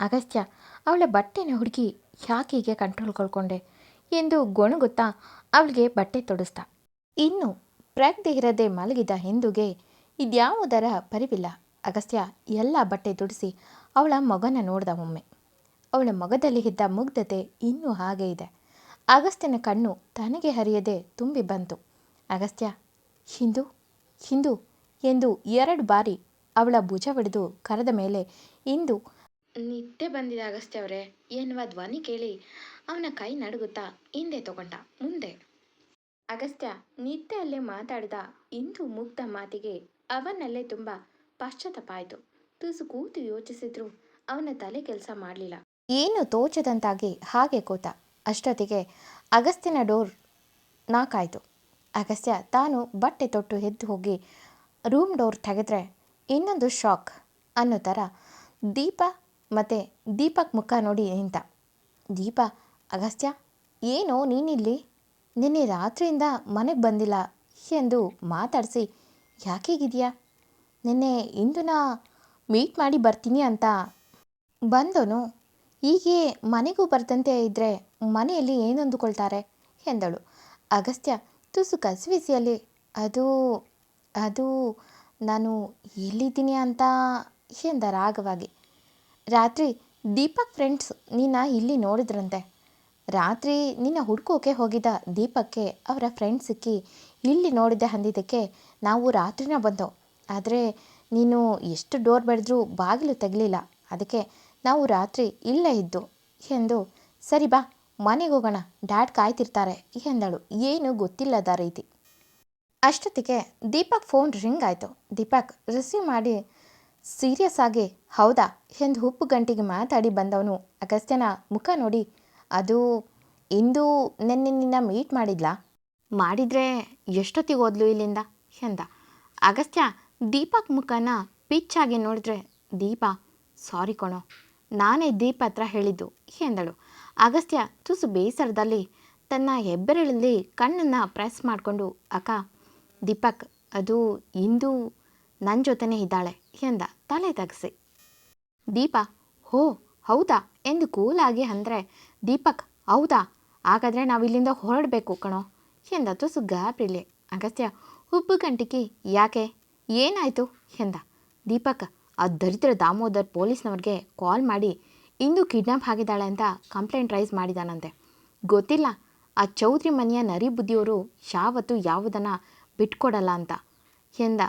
ಅಗಸ್ತ್ಯ ಅವಳ ಬಟ್ಟೆನ ಹುಡುಗಿ ಯಾಕೆ ಹೀಗೆ ಕಂಟ್ರೋಲ್ ಕಳ್ಕೊಂಡೆ ಎಂದು ಗೊಣಗುತ್ತಾ ಅವಳಿಗೆ ಬಟ್ಟೆ ತೊಡಿಸ್ದ ಇನ್ನು ಪ್ರಜ್ಞೆ ಇರದೆ ಮಲಗಿದ ಹಿಂದೂಗೆ ಇದ್ಯಾವುದರ ಪರಿವಿಲ್ಲ. ಅಗಸ್ತ್ಯ ಎಲ್ಲ ಬಟ್ಟೆ ತೊಡಿಸಿ ಅವಳ ಮಗನ ನೋಡ್ದ ಒಮ್ಮೆ. ಅವಳ ಮಗದಲ್ಲಿ ಇದ್ದ ಮುಗ್ಧತೆ ಇನ್ನೂ ಹಾಗೆ ಇದೆ. ಅಗಸ್ತ್ಯನ ಕಣ್ಣು ತನಗೆ ಹರಿಯದೆ ತುಂಬಿ ಬಂತು. ಅಗಸ್ತ್ಯ, ಹಿಂದು ಹಿಂದು ಎಂದು ಎರಡು ಬಾರಿ ಅವಳ ಭುಜ ಹಿಡಿದು ಕರೆದ ಮೇಲೆ ಇಂದು ನಿದ್ದೆ ಬಂದಿದೆ ಅಗಸ್ತ್ಯ ಅವರೇ. ಎನ್ನುವ ಧ್ವನಿ ಕೇಳಿ. ಅವನ ಕೈ ನಡುಗುತ್ತಾ ಹಿಂದೆ ತಗೊಂಡ. ಮುಂದೆ. ಅಗಸ್ತ್ಯ ನಿದ್ದೆಯಲ್ಲೇ ಮಾತಾಡಿದ. ಇಂದು ಮುಗ್ಧ ಮಾತಿಗೆ ಅವನಲ್ಲೇ ತುಂಬ ಪಾಶ್ಚಾತ್ತಾಪ ಆಯಿತು. ತುಸು ಕೂತು ಯೋಚಿಸಿದ್ರು. ಅವನ ತಲೆ ಕೆಲಸ ಮಾಡಲಿಲ್ಲ. ಏನು ತೋಚದಂತಾಗಿ ಹಾಗೆ ಕೂತ. ಅಷ್ಟೊತ್ತಿಗೆ ಅಗಸ್ತ್ಯನ ಡೋರ್ ನಾಕಾಯಿತು. ಅಗಸ್ತ್ಯ ತಾನು ಬಟ್ಟೆ ತೊಟ್ಟು ಎದ್ದು ಹೋಗಿ ರೂಮ್ ಡೋರ್ ತೆಗೆದ್ರೆ ಇನ್ನೊಂದು ಶಾಕ್ ಅನ್ನೋ ಥರ ದೀಪ ಮತ್ತು ದೀಪಕ್ ಮುಖ ನೋಡಿ ನಿಂತ ದೀಪ, ಅಗಸ್ತ್ಯ, ಏನೋ ನೀನಿಲ್ಲಿ? ನಿನ್ನೆ ರಾತ್ರಿಯಿಂದ ಮನೆಗೆ ಬಂದಿಲ್ಲ ಎಂದು ಮಾತಾಡಿಸಿ, ಯಾಕೀಗಿದೆಯಾ? ನಿನ್ನೆ ಇಂದುನ ಮೀಟ್ ಮಾಡಿ ಬರ್ತೀನಿ ಅಂತ ಬಂದೋನು, ಹೀಗೆ ಮನೆಗೂ ಬರ್ತಂತೆ ಇದ್ದರೆ ಮನೆಯಲ್ಲಿ ಏನು ಅಂದುಕೊಳ್ತಾರೆ ಎಂದಳು. ಅಗಸ್ತ್ಯ ತುಸು ಕಸಿವಿಸಿಯಲ್ಲಿ ಅದು ಅದು ನಾನು ಎಲ್ಲಿದ್ದೀನಿ ಅಂತ? ಎಂದ ರಾಗವಾಗಿ ರಾತ್ರಿ ದೀಪಕ್ ಫ್ರೆಂಡ್ಸ್ ನಿನ್ನ ಇಲ್ಲಿ ನೋಡಿದ್ರಂತೆ. ರಾತ್ರಿ ನಿನ್ನ ಹುಡ್ಕೋಕೆ ಹೋಗಿದ್ದ ದೀಪಕ್ಕೆ ಅವರ ಫ್ರೆಂಡ್ ಸಿಕ್ಕಿ, ಇಲ್ಲಿ ನೋಡಿದ್ದೆ ಅಂದಿದ್ದಕ್ಕೆ ನಾವು ರಾತ್ರಿನ ಬಂದವು ಆದರೆ ನೀನು ಎಷ್ಟು ಡೋರ್ ಬಡಿದ್ರೂ ಬಾಗಿಲು ತೆಗಲಿಲ್ಲ. ಅದಕ್ಕೆ ನಾವು ರಾತ್ರಿ ಇಲ್ಲೇ ಇದ್ದು. ಎಂದು, ಸರಿ ಬಾ, ಮನೆಗೆ ಹೋಗೋಣ. ಡ್ಯಾಡ್ ಕಾಯ್ತಿರ್ತಾರೆ ಎಂದಳು. ಏನು ಗೊತ್ತಿಲ್ಲದ ರೀತಿ. ಅಷ್ಟೊತ್ತಿಗೆ ದೀಪಕ್ ಫೋನ್ ರಿಂಗ್ ಆಯಿತು. ದೀಪಕ್ ರಿಸೀವ್ ಮಾಡಿ ಸೀರಿಯಸ್ ಆಗಿ, ಹೌದಾ? ಎಂದು ಉಪ್ಪು ಗಂಟಿಗೆ ಮಾತಾಡಿ ಬಂದವನು. ಅಗಸ್ತ್ಯನ ಮುಖ ನೋಡಿ, ಅದು ಇಂದು ನಿನ್ನೆ ನಿನ್ನ ಮೀಟ್ ಮಾಡಿದ್ಲಾ? ಮಾಡಿದರೆ ಎಷ್ಟೊತ್ತಿಗೆ ಓದ್ಲು ಇಲ್ಲಿಂದ? ಎಂದ. ಅಗಸ್ತ್ಯ, ದೀಪಕ್ ಮುಖನ ಪಿಚ್ಚಾಗಿ ನೋಡಿದ್ರೆ, ದೀಪ, ಸಾರಿ ಕಣೋ, ನಾನೇ ದೀಪ ಹತ್ರ ಹೇಳಿದ್ದು, ಎಂದಳು. ಅಗಸ್ತ್ಯ ತುಸು ಬೇಸರದಲ್ಲಿ ತನ್ನ ಹೆಬ್ಬೆರಳಲ್ಲಿ ಕಣ್ಣನ್ನು ಪ್ರೆಸ್ ಮಾಡಿಕೊಂಡು, ಅಕ್ಕ, ದೀಪಕ್, ಅದು ಇಂದು ನನ್ನ ಜೊತೆನೇ ಇದ್ದಾಳೆ ಎಂದ ತಲೆ ತಗ್ಸಿ. ದೀಪ, ಹೋ, ಹೌದಾ? ಎಂದು ಕೂಲಾಗಿ ಅಂದರೆ, ದೀಪಕ್, ಹೌದಾ? ಹಾಗಾದರೆ ನಾವಿಲ್ಲಿಂದ ಹೊರಡಬೇಕು ಕಣೋ ಎಂದ ತುಸು ಗಾಬ್ರಿಲೆ ಅಗಸ್ತ್ಯ ಉಬ್ಬು ಗಂಟಿಕಿ, ಯಾಕೆ? ಏನಾಯಿತು ಎಂದ. ದೀಪಕ್, ಆ ದರಿದ್ರ ದಾಮೋದರ್ ಪೊಲೀಸ್ನವ್ರಿಗೆ ಕಾಲ್ ಮಾಡಿ, ಇಂದು ಕಿಡ್ನಾಪ್ ಆಗಿದ್ದಾಳೆ ಅಂತ ಕಂಪ್ಲೇಂಟ್ ರೈಸ್ ಮಾಡಿದಾನಂತೆ. ಗೊತ್ತಿಲ್ಲ, ಆ ಚೌಧರಿ ಮನೆಯ ನರಿ ಬುದ್ಧಿಯವರು ಯಾವತ್ತು ಯಾವುದನ್ನು ಬಿಟ್ಕೊಡಲ್ಲ ಅಂತ. ಎಂದ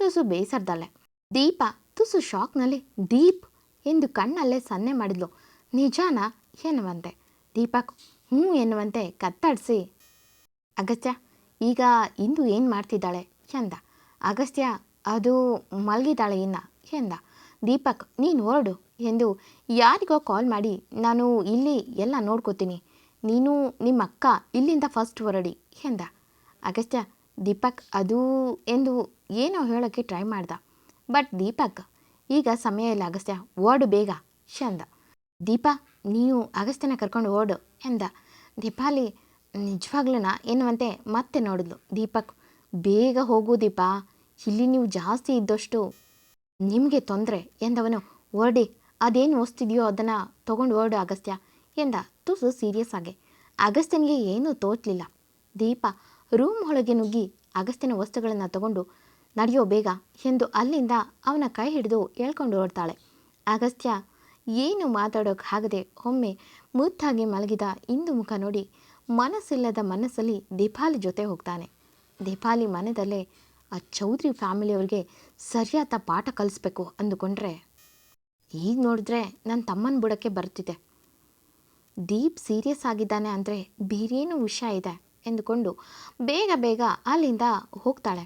ತುಸು ಬೇಸರದಲ್ಲೇ. ದೀಪ ತುಸು ಶಾಕ್ನಲ್ಲಿ, ದೀಪ್ ಎಂದು ಕಣ್ಣಲ್ಲೇ ಸನ್ನೆ ಮಾಡಿದ್ಲು. ನಿಜಾನ? ಎನ್ನುವಂತೆ. ದೀಪಕ್, ಹ್ಞೂ ಎನ್ನುವಂತೆ ಕತ್ತಾಡಿಸಿ ಅಗಸ್ತ್ಯ, ಈಗ ಇಂದು ಏನು ಮಾಡ್ತಿದ್ದಾಳೆ? ಎಂದ. ಅಗಸ್ತ್ಯ, ಅದು ಮಲಗಿದ್ದಾಳೆ ಇನ್ನ, ಎಂದ. ದೀಪಕ್, ನೀನು ಹೊರಡು ಎಂದು ಯಾರಿಗೋ ಕಾಲ್ ಮಾಡಿ, ನಾನು ಇಲ್ಲಿ ಎಲ್ಲ ನೋಡ್ಕೋತೀನಿ. ನೀನು ನಿಮ್ಮ ಅಕ್ಕ ಇಲ್ಲಿಂದ ಫಸ್ಟ್ ಹೊರಡಿ, ಎಂದ. ಅಗಸ್ತ್ಯ, ದೀಪಕ್, ಅದು, ಎಂದು ಏನೋ ಹೇಳೋಕ್ಕೆ ಟ್ರೈ ಮಾಡ್ದ. ಬಟ್ ದೀಪಕ್, ಈಗ ಸಮಯ ಇಲ್ಲ ಅಗಸ್ತ್ಯ, ಓಡು ಬೇಗ, ಶಂದ. ದೀಪ, ನೀನು ಅಗಸ್ತ್ಯನ ಕರ್ಕೊಂಡು ಓಡು ಎಂದ. ದೀಪಾಲಿ ನಿಜವಾಗ್ಲೂನಾ ಎನ್ನುವಂತೆ ಮತ್ತೆ ನೋಡಿದ್ಲು. ದೀಪಕ್, ಬೇಗ ಹೋಗು ದೀಪ, ಇಲ್ಲಿ ನೀವು ಜಾಸ್ತಿ ಇದ್ದಷ್ಟು ನಿಮಗೆ ತೊಂದರೆ ಎಂದವನು ಓಡಿ, ಅದೇನು ಓಸ್ತಿದೆಯೋ ಅದನ್ನು ತಗೊಂಡು ಓಡು ಅಗಸ್ತ್ಯ ಎಂದ. ತುಸು ಸೀರಿಯಸ್ ಆಗಿ. ಅಗಸ್ತ್ಯನಿಗೆ ಏನೂ ತೋಚಲಿಲ್ಲ. ದೀಪ ರೂಮ್ ಒಳಗೆ ನುಗ್ಗಿ ಅಗಸ್ತ್ಯನ ವಸ್ತುಗಳನ್ನು ತಗೊಂಡು ನಡೆಯೋ ಬೇಗ ಎಂದು ಅಲ್ಲಿಂದ ಅವನ ಕೈ ಹಿಡಿದು ಹೇಳ್ಕೊಂಡು ಓಡ್ತಾಳೆ. ಅಗಸ್ತ್ಯ, ಏನು ಮಾತಾಡೋಕ್ಕಾಗದೆ ಒಮ್ಮೆ ಮುದ್ದಾಗಿ ಮಲಗಿದ ಇಂದು ಮುಖ ನೋಡಿ ಮನಸ್ಸಿಲ್ಲದ ಮನಸ್ಸಲ್ಲಿ ದೀಪಾಲಿ ಜೊತೆ ಹೋಗ್ತಾನೆ. ದೀಪಾಲಿ ಮನೆಯಲ್ಲೇ ಆ ಚೌಧರಿ ಫ್ಯಾಮಿಲಿಯವ್ರಿಗೆ ಸರಿಯಾದ ಪಾಠ ಕಲಿಸ್ಬೇಕು ಅಂದುಕೊಂಡ್ರೆ ಈಗ ನೋಡಿದ್ರೆ ನನ್ನ ತಮ್ಮನ ಬುಡಕ್ಕೆ ಬರ್ತಿದೆ ದೀಪ್ ಸೀರಿಯಸ್ ಆಗಿದ್ದಾನೆ ಅಂದರೆ ಬೇರೇನು ವಿಷಯ ಇದೆ ಎಂದುಕೊಂಡು ಬೇಗ ಬೇಗ ಅಲ್ಲಿಂದ ಹೋಗ್ತಾಳೆ.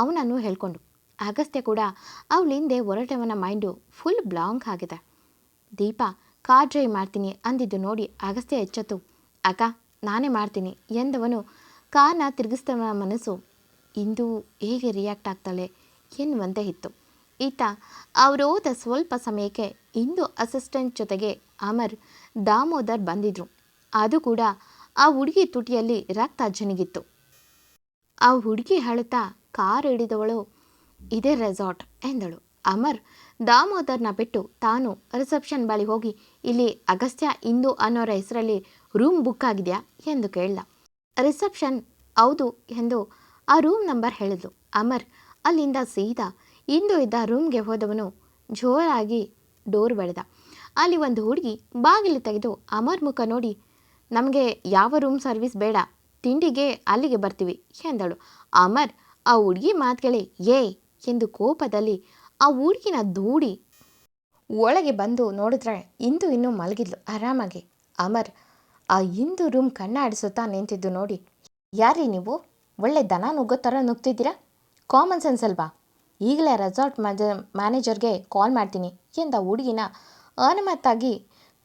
ಅವನನ್ನು ಹೇಳ್ಕೊಂಡು. ಅಗಸ್ತ್ಯ ಕೂಡ ಅವಳಿಂದೆ ಹೊರಟವನ ಮೈಂಡು ಫುಲ್ ಬ್ಲಾಂಕ್ ಆಗಿದೆ. ದೀಪ ಕಾರ್ ಡ್ರೈವ್ ಮಾಡ್ತೀನಿ ಅಂದಿದ್ದು ನೋಡಿ ಅಗಸ್ತ್ಯ ಎಚ್ಚೆತ್ತು. ಅಕ್ಕ, ನಾನೇ ಮಾಡ್ತೀನಿ ಎಂದವನು ಕಾರ್ನ ತಿರುಗಿಸ್ತವನ ಮನಸ್ಸು ಇಂದು ಹೇಗೆ ರಿಯಾಕ್ಟ್ ಆಗ್ತಾಳೆ ಎನ್ನುವಂತೆ ಇತ್ತು. ಈತ ಅವರು ಹೋದ ಸ್ವಲ್ಪ ಸಮಯಕ್ಕೆ ಇಂದು ಅಸಿಸ್ಟೆಂಟ್ ಜೊತೆಗೆ ಅಮರ್, ದಾಮೋದರ್ ಬಂದಿದ್ರು. ಅದು ಕೂಡ ಆ ಹುಡುಗಿ ತುಟಿಯಲ್ಲಿ ರಕ್ತ ಜನಿಗಿತ್ತು ಆ ಹುಡುಗಿ ಅಳುತ್ತಾ ಕಾರ್ ಹಿಡಿದವಳು. ಇದೇ ರೆಸಾರ್ಟ್ ಎಂದಳು. ಅಮರ್ ದಾಮೋದರ್ನ ಬಿಟ್ಟು ತಾನು ರಿಸೆಪ್ಷನ್ ಬಳಿ ಹೋಗಿ, ಇಲ್ಲಿ ಅಗಸ್ತ್ಯ ಇಂದು ಅನ್ನೋರ ಹೆಸರಲ್ಲಿ ರೂಮ್ ಬುಕ್ ಆಗಿದೆಯಾ? ಎಂದು ಕೇಳ್ದ. ರಿಸೆಪ್ಷನ್ ಹೌದು, ಎಂದು ಆ ರೂಮ್ ನಂಬರ್ ಹೇಳಿದ್ಲು. ಅಮರ್ ಅಲ್ಲಿಂದ ಸೀದಾ ಇಂದು ಇದ್ದ ರೂಮ್ಗೆ ಹೋದವನು ಜೋರಾಗಿ ಡೋರ್ ಬೆಳೆದ ಅಲ್ಲಿ ಒಂದು ಹುಡುಗಿ ಬಾಗಿಲು ತೆಗೆದು ಅಮರ್ ಮುಖ ನೋಡಿ, ನಮಗೆ ಯಾವ ರೂಮ್ ಸರ್ವಿಸ್ ಬೇಡ, ತಿಂಡಿಗೆ ಅಲ್ಲಿಗೆ ಬರ್ತೀವಿ, ಎಂದಳು. ಅಮರ್ ಆ ಹುಡುಗಿ ಮಾತುಗಳೇ ಏಯ್ ಎಂದು ಕೋಪದಲ್ಲಿ ಆ ಹುಡುಗಿನ ದೂಡಿ ಒಳಗೆ ಬಂದು ನೋಡಿದ್ರೆ ಇಂದು ಇನ್ನೂ ಮಲಗಿದ್ಲು, ಆರಾಮಾಗಿ. ಅಮರ್ ಆ ಇಂದು ರೂಮ್ ಕಣ್ಣಾಡಿಸುತ್ತಾ ನಿಂತಿದ್ದು ನೋಡಿ. ಯಾರೀ ನೀವು? ಒಳ್ಳೆ ದನ ನುಗ್ಗೋ ಥರ ನುಗ್ತಿದ್ದೀರಾ ಕಾಮನ್ ಸೆನ್ಸ್ ಅಲ್ವಾ? ಈಗಲೇ ರೆಸಾರ್ಟ್ ಮ್ಯಾಜ ಮ್ಯಾನೇಜರ್ಗೆ ಕಾಲ್ ಮಾಡ್ತೀನಿ, ಎಂದ ಹುಡುಗಿನ ಅನುಮತ್ತಾಗಿ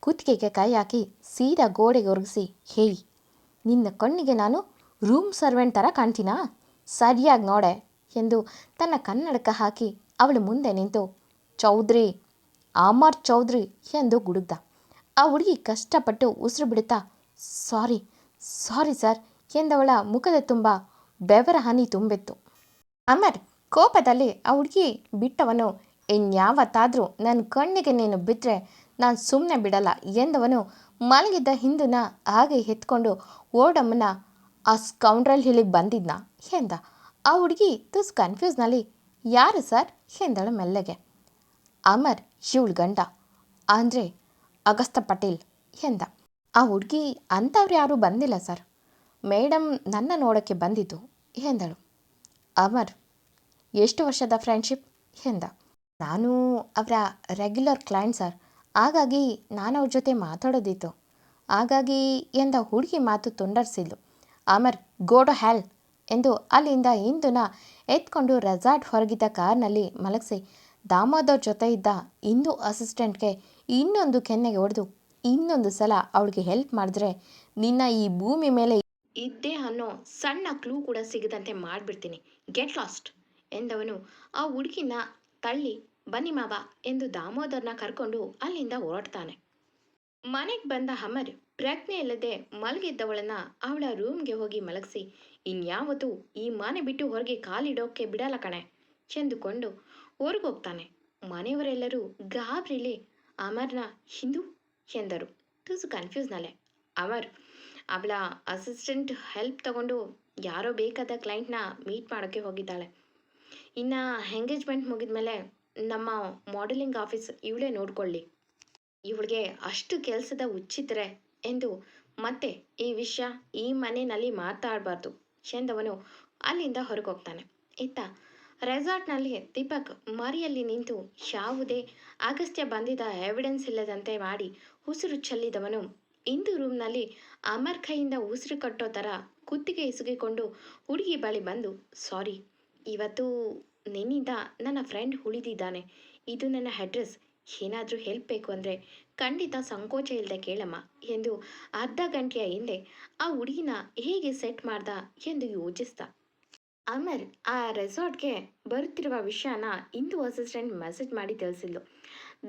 ಕುತ್ತಿಗೆಗೆ ಕೈ ಹಾಕಿ ಸೀದಾ ಗೋಡೆಗೆ ಒರಗಿಸಿ, ಹೇಯ್, ನಿನ್ನ ಕಣ್ಣಿಗೆ ನಾನು ರೂಮ್ ಸರ್ವೆಂಟ್ ಥರ ಕಾಣ್ತೀನಾ? ಸರಿಯಾಗಿ ನೋಡೆ ಎಂದು ತನ್ನ ಕನ್ನಡಕ ಹಾಕಿ ಅವಳ ಮುಂದೆ ನಿಂತು ಚೌಧರಿ ಅಮರ್ ಚೌಧರಿ ಎಂದು ಗುಡುಗ್ದ. ಆ ಹುಡುಗಿ ಕಷ್ಟಪಟ್ಟು ಉಸಿರು ಬಿಡುತ್ತಾ, ಸಾರಿ ಸಾರಿ ಸರ್ ಎಂದವಳ ಮುಖದ ತುಂಬ ಬೆವರ ಹನಿ ತುಂಬಿತ್ತು. ಅಮರ್ ಕೋಪದಲ್ಲಿ ಆ ಹುಡುಗಿ ಬಿಟ್ಟವನು, ಇನ್ಯಾವತ್ತಾದರೂ ನನ್ನ ಕಣ್ಣಿಗೆ ನೀನು ಬಿದ್ದರೆ ನಾನು ಸುಮ್ಮನೆ ಬಿಡಲ್ಲ ಎಂದವನು ಮಲಗಿದ್ದ ಹಿಂದನ್ನ ಹಾಗೆ ಎತ್ಕೊಂಡು ಓಡಮ್ಮನ ಆ ಸ್ಕೌಂಡ್ರಲ್ ಇಲ್ಲಿಗೆ ಬಂದಿದ್ನ? ಎಂದ. ಆ ಹುಡುಗಿ ತುಸ್ ಕನ್ಫ್ಯೂಸ್ನಲ್ಲಿ ಯಾರು ಸರ್? ಎಂದಳು ಮೆಲ್ಲಗೆ. ಅಮರ್ ಇವಳು ಗಂಡ. ಅಂದರೆ ಅಗಸ್ತ ಪಟೇಲ್? ಎಂದ. ಆ ಹುಡುಗಿ ಅಂಥವ್ರು ಯಾರೂ ಬಂದಿಲ್ಲ ಸರ್. ಮೇಡಮ್ ನನ್ನ ನೋಡೋಕ್ಕೆ ಬಂದಿದ್ದು. ಎಂದಳು. ಅಮರ್, ಎಷ್ಟು ವರ್ಷದ ಫ್ರೆಂಡ್ಶಿಪ್ ಎಂದ. ನಾನು ಅವರ ರೆಗ್ಯುಲರ್ ಕ್ಲೈಂಟ್ ಸರ್. ಹಾಗಾಗಿ ನಾನು ಅವ್ರ ಜೊತೆ ಮಾತಾಡೋದಿತ್ತು. ಹಾಗಾಗಿ ಎಂದ ಹುಡುಗಿ ಮಾತು ತುಂಡರಿಸಿದ್ಲು. ಅಮರ್, ಗೋಡೋ ಹ್ಯಾಲ್ ಎಂದು ಅಲ್ಲಿಂದ ಇಂದುನ ಎತ್ಕೊಂಡು ರೆಸಾರ್ಟ್ ಹೊರಗಿದ್ದ ಕಾರ್ನಲ್ಲಿ ಮಲಗಿಸಿ, ದಾಮೋದರ್ ಜೊತೆ ಇದ್ದ ಇಂದು ಅಸಿಸ್ಟೆಂಟ್ಗೆ ಇನ್ನೊಂದು ಕೆನ್ನೆಗೆ ಹೊಡೆದು ಇನ್ನೊಂದು ಸಲ ಅವಳಿಗೆ ಹೆಲ್ಪ್ ಮಾಡಿದ್ರೆ ನಿನ್ನ ಈ ಭೂಮಿ ಮೇಲೆ ಇದ್ದೆ ಅನ್ನೋ ಸಣ್ಣ ಕ್ಲೂ ಕೂಡ ಸಿಗದಂತೆ ಮಾಡಿಬಿಡ್ತೀನಿ. ಗೆಟ್ ಲಾಸ್ಟ್ ಎಂದವನು. ಆ ಹುಡುಗಿನ ತಳ್ಳಿ, ಬನ್ನಿ ಮಾವ ಎಂದು ದಾಮೋದರ್ನ ಕರ್ಕೊಂಡು ಅಲ್ಲಿಂದ ಹೊರಡ್ತಾನೆ. ಮನೆಗೆ ಬಂದ ಅಮರ್ ಪ್ರಜ್ಞೆ ಇಲ್ಲದೆ ಮಲಗಿದ್ದವಳನ್ನ ಅವಳ ರೂಮ್ಗೆ ಹೋಗಿ ಮಲಗಿಸಿ, ಇನ್ಯಾವತ್ತೂ ಈ ಮನೆ ಬಿಟ್ಟು ಹೊರಗೆ ಕಾಲಿಡೋಕೆ ಬಿಡಲ್ಲ ಕಣೆ ಚೆಂದುಕೊಂಡು ಹೊರಗೋಗ್ತಾನೆ ಮನೆಯವರೆಲ್ಲರೂ ಗಾಬ್ರಿಲಿ ಅಮರ್ನ ಹಿಂದೂ ಎಂದರು. ತುಸು ಕನ್ಫ್ಯೂಸ್ನಲ್ಲೇ ಅಮರ್, ಅವಳ ಅಸಿಸ್ಟೆಂಟ್ ಹೆಲ್ಪ್ ತಗೊಂಡು ಯಾರೋ ಬೇಕಾದ ಕ್ಲೈಂಟ್ನ ಮೀಟ್ ಮಾಡೋಕ್ಕೆ ಹೋಗಿದ್ದಾಳೆ. ಇನ್ನು ಎಂಗೇಜ್ಮೆಂಟ್ ಮುಗಿದ್ಮೇಲೆ ನಮ್ಮ ಮಾಡೆಲಿಂಗ್ ಆಫೀಸ್ ಇವಳೇ ನೋಡ್ಕೊಳ್ಳಿ. ಇವಳಿಗೆ ಅಷ್ಟು ಕೆಲಸದ ಹುಚ್ಚಿದ್ರೆ ಎಂದು ಮತ್ತೆ ಈ ವಿಷಯ ಈ ಮನೆಯಲ್ಲಿ ಮಾತಾಡಬಾರ್ದು ಎಂದವನು ಅಲ್ಲಿಂದ ಹೊರಗೋಗ್ತಾನೆ. ಇತ್ತ ರೆಸಾರ್ಟ್ನಲ್ಲಿ ದೀಪಕ್ ಮರಿಯಲ್ಲಿ ನಿಂತು ಯಾವುದೇ ಅಗಸ್ತ್ಯ ಬಂದಿದ್ದ ಎವಿಡೆನ್ಸ್ ಇಲ್ಲದಂತೆ ಮಾಡಿ ಉಸಿರು ಚೆಲ್ಲಿದವನು. ಇಂದು ರೂಮ್ನಲ್ಲಿ ಅಮರ್ ಕೈಯಿಂದ ಉಸಿರು ಕಟ್ಟೋ ಥರ ಕುತ್ತಿಗೆ ಇಸುಗಿಕೊಂಡು ಹುಡುಗಿ ಬಳಿ ಬಂದು, ಸಾರಿ, ಇವತ್ತು ನಿನ್ನಿಂದ ನನ್ನ ಫ್ರೆಂಡ್ ಉಳಿದಿದ್ದಾನೆ. ಇದು ನನ್ನ ಅಡ್ರೆಸ್ ಏನಾದರೂ ಹೆಲ್ಪ್ ಬೇಕು ಅಂದರೆ ಖಂಡಿತ ಸಂಕೋಚ ಇಲ್ಲದೆ ಕೇಳಮ್ಮ ಎಂದು ಅರ್ಧ ಗಂಟೆಯ ಹಿಂದೆ ಆ ಹುಡುಗಿನ ಹೇಗೆ ಸೆಟ್ ಮಾಡ್ದ ಎಂದು ಯೋಚಿಸ್ದ. ಅಮರ್ ಆ ರೆಸಾರ್ಟ್ಗೆ ಬರುತ್ತಿರುವ ವಿಷಯನ ಇಂದು ಅಸಿಸ್ಟೆಂಟ್ ಮೆಸೇಜ್ ಮಾಡಿ ತಿಳಿಸಿದ್ಲು.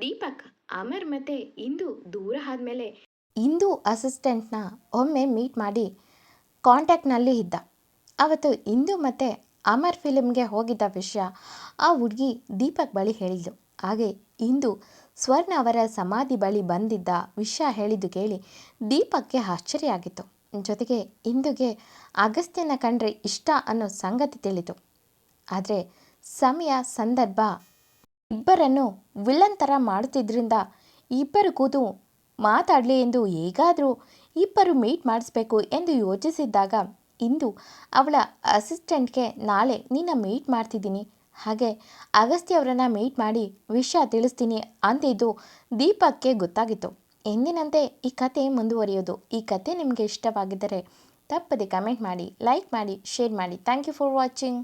ದೀಪಕ್, ಅಮರ್ ಮತ್ತೆ ಇಂದು ದೂರ ಆದಮೇಲೆ ಇಂದು ಅಸಿಸ್ಟೆಂಟ್ನ ಒಮ್ಮೆ ಮೀಟ್ ಮಾಡಿ ಕಾಂಟ್ಯಾಕ್ಟ್ನಲ್ಲಿ ಇದ್ದ. ಅವತ್ತು ಇಂದು ಮತ್ತೆ ಅಮರ್ ಫಿಲಮ್ಗೆ ಹೋಗಿದ್ದ ವಿಷಯ ಆ ಹುಡುಗಿ ದೀಪಕ್ ಬಳಿ ಹೇಳಿದ್ಲು. ಹಾಗೆ ಇಂದು ಸ್ವರ್ಣ ಅವರ ಸಮಾಧಿ ಬಳಿ ಬಂದಿದ್ದ ವಿಷಯ ಹೇಳಿದ್ದು ಕೇಳಿ ದೀಪಕ್ಕೆ ಆಶ್ಚರ್ಯ ಆಗಿತ್ತು ಜೊತೆಗೆ ಇಂದುಗೆ ಅಗಸ್ತ್ಯನ ಕಂಡ್ರೆ ಇಷ್ಟ ಅನ್ನೋ ಸಂಗತಿ ತಿಳಿತು. ಆದರೆ ಸಮಯ, ಸಂದರ್ಭ, ಇಬ್ಬರನ್ನು ವಿಲನ್ ಥರ ಮಾಡುತ್ತಿದ್ದರಿಂದ ಇಬ್ಬರು ಕೂತು ಮಾತಾಡಲಿ ಎಂದು ಹೇಗಾದರೂ ಇಬ್ಬರು ಮೀಟ್ ಮಾಡಿಸ್ಬೇಕು ಎಂದು ಯೋಚಿಸಿದ್ದಾಗ ಇಂದು ಅವಳ ಅಸಿಸ್ಟೆಂಟ್ಗೆ ನಾಳೆ ನಿನ್ನ ಮೀಟ್ ಮಾಡ್ತಿದ್ದೀನಿ. ಹಾಗೆ ಅಗಸ್ತ್ಯ ಅವರನ್ನು ಮೀಟ್ ಮಾಡಿ ವಿಷಯ ತಿಳಿಸ್ತೀನಿ ಅಂತಿದ್ದು ದೀಪಕ್ಕೆ ಗೊತ್ತಾಗಿತ್ತು. ಎಂದಿನಂತೆ ಈ ಕತೆ ಮುಂದುವರಿಯೋದು. ಈ ಕತೆ ನಿಮಗೆ ಇಷ್ಟವಾಗಿದ್ದರೆ ತಪ್ಪದೆ ಕಮೆಂಟ್ ಮಾಡಿ ಲೈಕ್ ಮಾಡಿ ಶೇರ್ ಮಾಡಿ. Thank you for watching